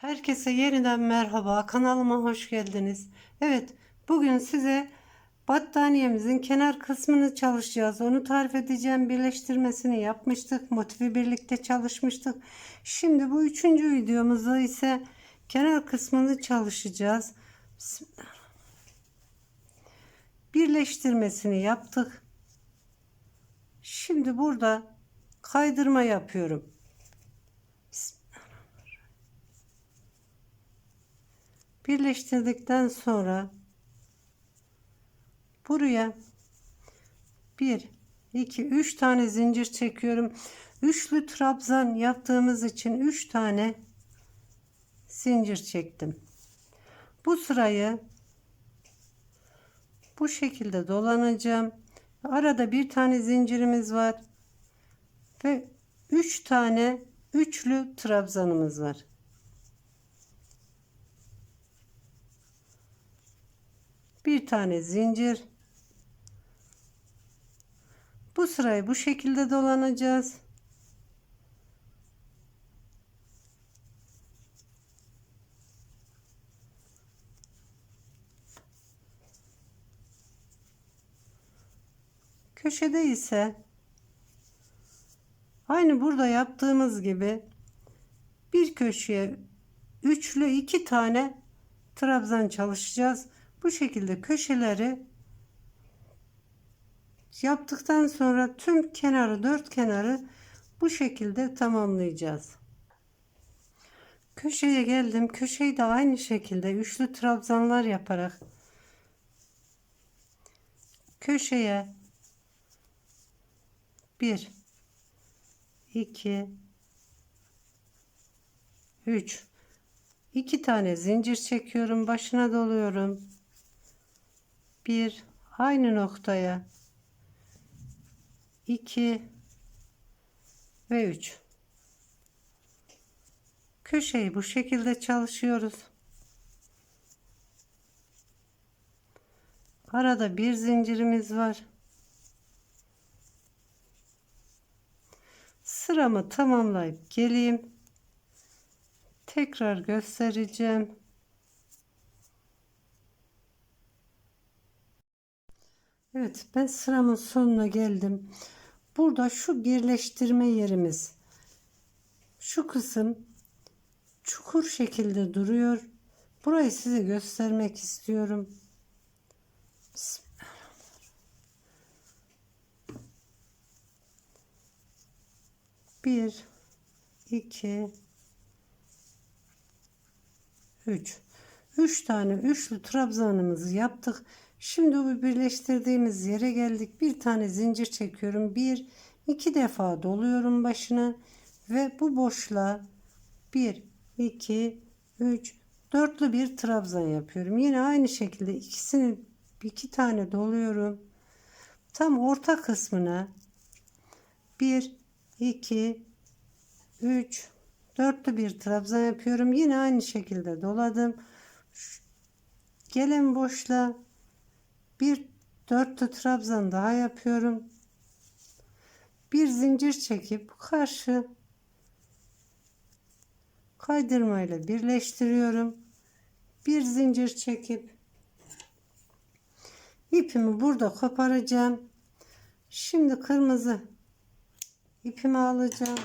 Herkese yeniden merhaba. Kanalıma hoş geldiniz. Evet, bugün size battaniyemizin kenar kısmını çalışacağız. Onu tarif edeceğim. Birleştirmesini yapmıştık. Motifi birlikte çalışmıştık. Şimdi bu üçüncü videomuzda ise kenar kısmını çalışacağız. Birleştirmesini yaptık. Şimdi burada kaydırma yapıyorum. Birleştirdikten sonra buraya 1 2 3 tane zincir çekiyorum. Üçlü trabzan yaptığımız için 3 tane zincir çektim. Bu sırayı bu şekilde dolanacağım. Arada bir tane zincirimiz var ve 3 tane üçlü trabzanımız var. Bir tane zincir. Bu sırayı bu şekilde dolanacağız. Köşede ise aynı burada yaptığımız gibi bir köşeye üçlü iki tane trabzan çalışacağız bu şekilde köşeleri yaptıktan sonra tüm kenarı dört kenarı bu şekilde tamamlayacağız. Köşeye geldim. Köşeyi de aynı şekilde üçlü trabzanlar yaparak köşeye 1 2 3 2 tane zincir çekiyorum başına doluyorum bir aynı noktaya. 2 ve 3 köşeyi bu şekilde çalışıyoruz. Arada bir zincirimiz var. Sıramı tamamlayıp geleyim. Tekrar göstereceğim Evet ben sıramın sonuna geldim. Burada şu birleştirme yerimiz. Şu kısım çukur şekilde duruyor. Burayı size göstermek istiyorum. Bir, iki, üç. Üç tane üçlü trabzanımızı yaptık. Şimdi bu birleştirdiğimiz yere geldik. Bir tane zincir çekiyorum. Bir, iki defa doluyorum başına ve bu boşluğa bir, iki, üç, dörtlü bir trabzan yapıyorum. Yine aynı şekilde ikisini iki tane doluyorum. Tam orta kısmına bir, iki, üç, dörtlü bir trabzan yapıyorum. Yine aynı şekilde doladım. Gelen boşluğa bir dörtlü trabzan daha yapıyorum. Bir zincir çekip karşı kaydırmayla birleştiriyorum. Bir zincir çekip ipimi burada koparacağım. Şimdi kırmızı ipimi alacağım.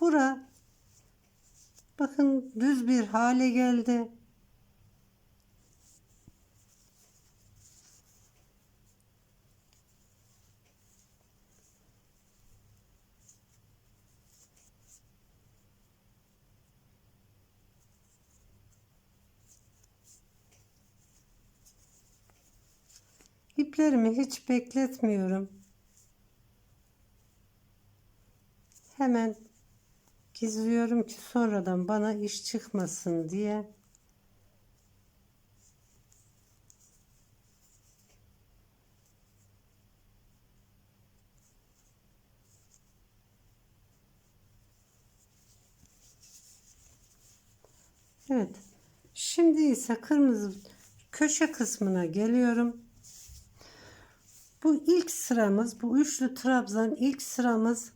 Bura Bakın düz bir hale geldi. İplerimi hiç bekletmiyorum. Hemen gizliyorum ki sonradan bana iş çıkmasın diye. Evet. Şimdi ise kırmızı köşe kısmına geliyorum. Bu ilk sıramız, bu üçlü trabzan ilk sıramız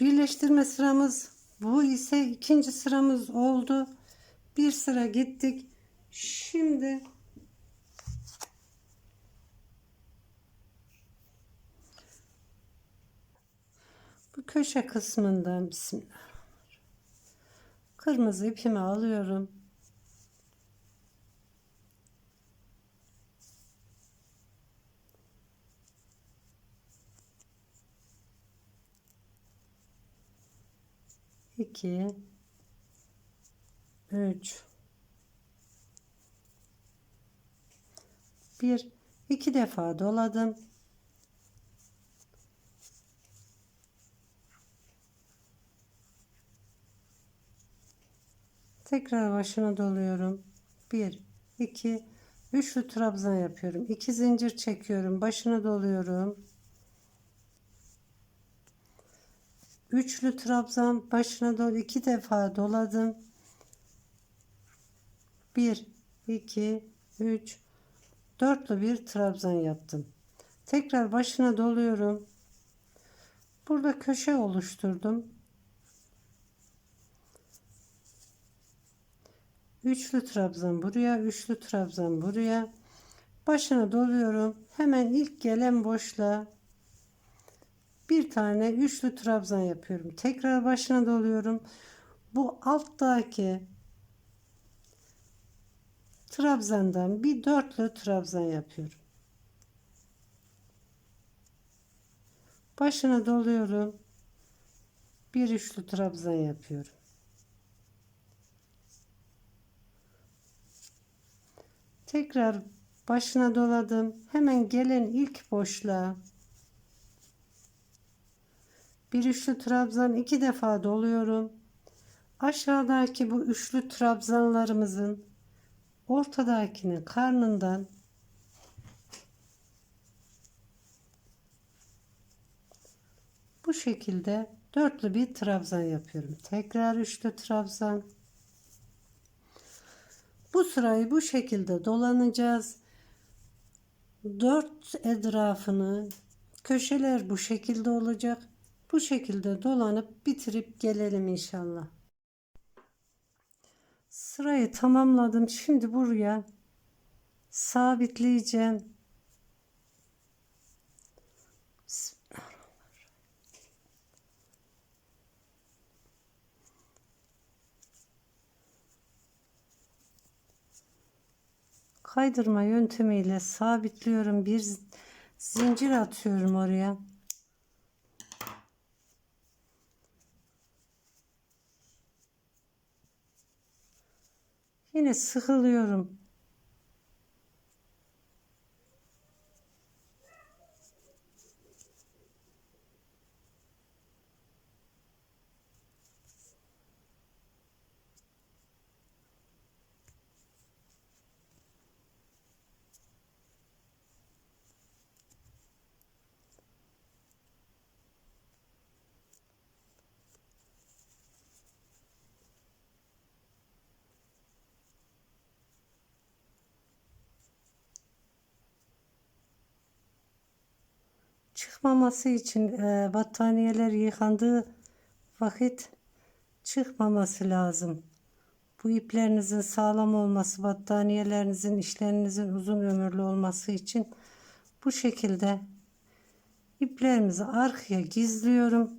birleştirme sıramız bu ise ikinci sıramız oldu. Bir sıra gittik. Şimdi bu köşe kısmından bismillah. Kırmızı ipimi alıyorum. İki, üç, bir, iki defa doladım. Tekrar başına doluyorum. Bir, iki, üçlü trabzan yapıyorum. İki zincir çekiyorum. Başına doluyorum. Üçlü trabzan başına doğru iki defa doladım. Bir, iki, üç, dörtlü bir trabzan yaptım. Tekrar başına doluyorum. Burada köşe oluşturdum. Üçlü trabzan buraya, üçlü trabzan buraya. Başına doluyorum. Hemen ilk gelen boşluğa bir tane üçlü trabzan yapıyorum. Tekrar başına doluyorum. Bu alttaki trabzandan bir dörtlü trabzan yapıyorum. Başına doluyorum. Bir üçlü trabzan yapıyorum. Tekrar başına doladım. Hemen gelen ilk boşluğa bir üçlü trabzan iki defa doluyorum. Aşağıdaki bu üçlü trabzanlarımızın ortadakinin karnından bu şekilde dörtlü bir trabzan yapıyorum. Tekrar üçlü trabzan. Bu sırayı bu şekilde dolanacağız. Dört etrafını köşeler bu şekilde olacak. Bu şekilde dolanıp bitirip gelelim inşallah. Sırayı tamamladım. Şimdi buraya sabitleyeceğim. Kaydırma yöntemiyle sabitliyorum. Bir zincir atıyorum oraya. Yine sıkılıyorum. Çıkmaması için e, battaniyeler yıkandığı vakit çıkmaması lazım. Bu iplerinizin sağlam olması, battaniyelerinizin, işlerinizin uzun ömürlü olması için bu şekilde iplerimizi arkaya gizliyorum.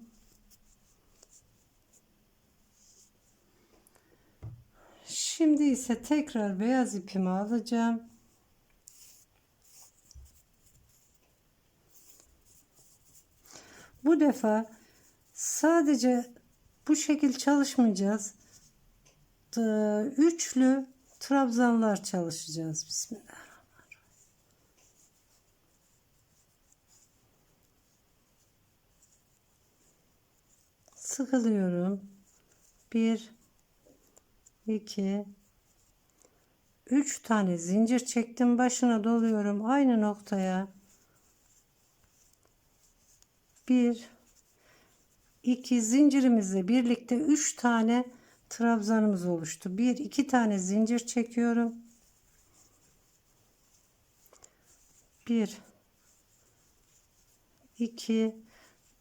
Şimdi ise tekrar beyaz ipimi alacağım. Bu defa sadece bu şekil çalışmayacağız. Üçlü trabzanlar çalışacağız. Bismillah. Sıkılıyorum. Bir, iki, üç tane zincir çektim. Başına doluyorum. Aynı noktaya bir iki zincirimizle birlikte üç tane trabzanımız oluştu. Bir iki tane zincir çekiyorum. Bir iki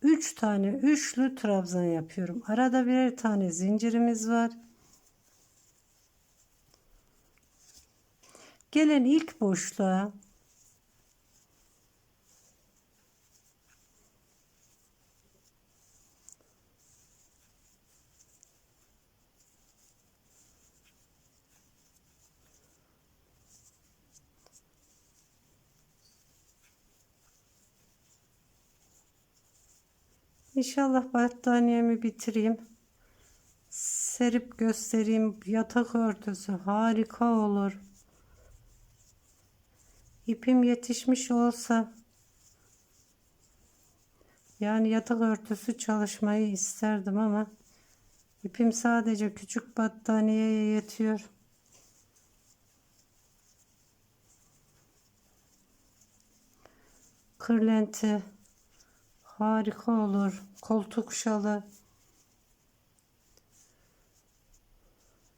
3 tane üçlü trabzan yapıyorum. Arada birer tane zincirimiz var. Gelen ilk boşluğa İnşallah battaniyemi bitireyim. Serip göstereyim. Yatak örtüsü harika olur. İpim yetişmiş olsa yani yatak örtüsü çalışmayı isterdim ama ipim sadece küçük battaniyeye yetiyor. Kırlenti harika olur. Koltuk şalı.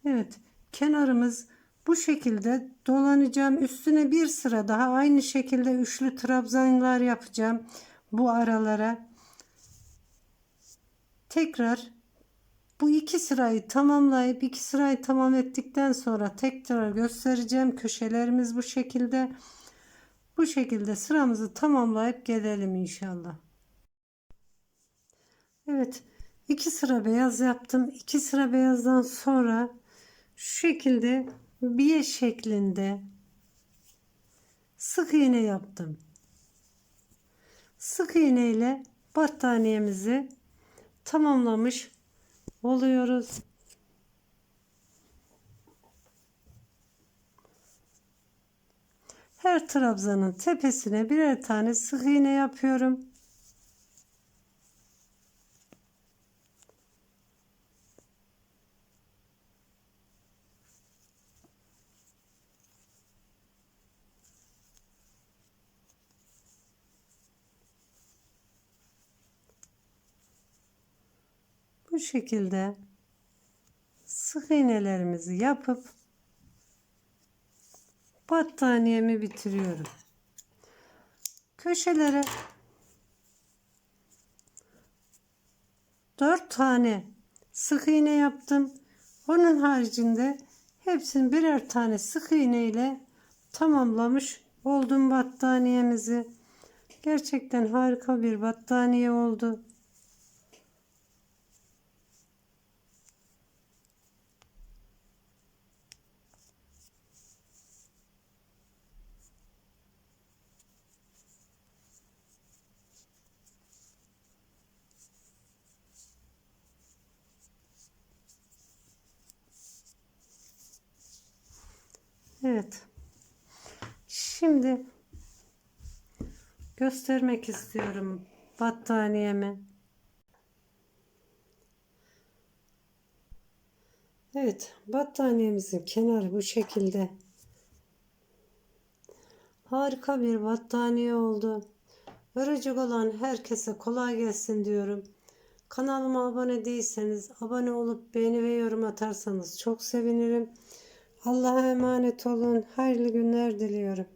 Evet, kenarımız bu şekilde dolanacağım. Üstüne bir sıra daha aynı şekilde üçlü trabzanlar yapacağım bu aralara. Tekrar bu iki sırayı tamamlayıp iki sırayı tamam ettikten sonra tekrar göstereceğim. Köşelerimiz bu şekilde. Bu şekilde sıramızı tamamlayıp gelelim inşallah. Evet. iki sıra beyaz yaptım. İki sıra beyazdan sonra şu şekilde biye şeklinde sık iğne yaptım. Sık iğne ile battaniyemizi tamamlamış oluyoruz. Her trabzanın tepesine birer tane sık iğne yapıyorum. Şekilde sık iğnelerimizi yapıp battaniyemi bitiriyorum. Köşelere 4 tane sık iğne yaptım. Onun haricinde hepsini birer tane sık iğne ile tamamlamış oldum battaniyemizi. Gerçekten harika bir battaniye oldu. Evet. Şimdi göstermek istiyorum battaniyemi. Evet, battaniyemizin kenarı bu şekilde. Harika bir battaniye oldu. Örecek olan herkese kolay gelsin diyorum. Kanalıma abone değilseniz abone olup beğeni ve yorum atarsanız çok sevinirim. Allah'a emanet olun. Hayırlı günler diliyorum.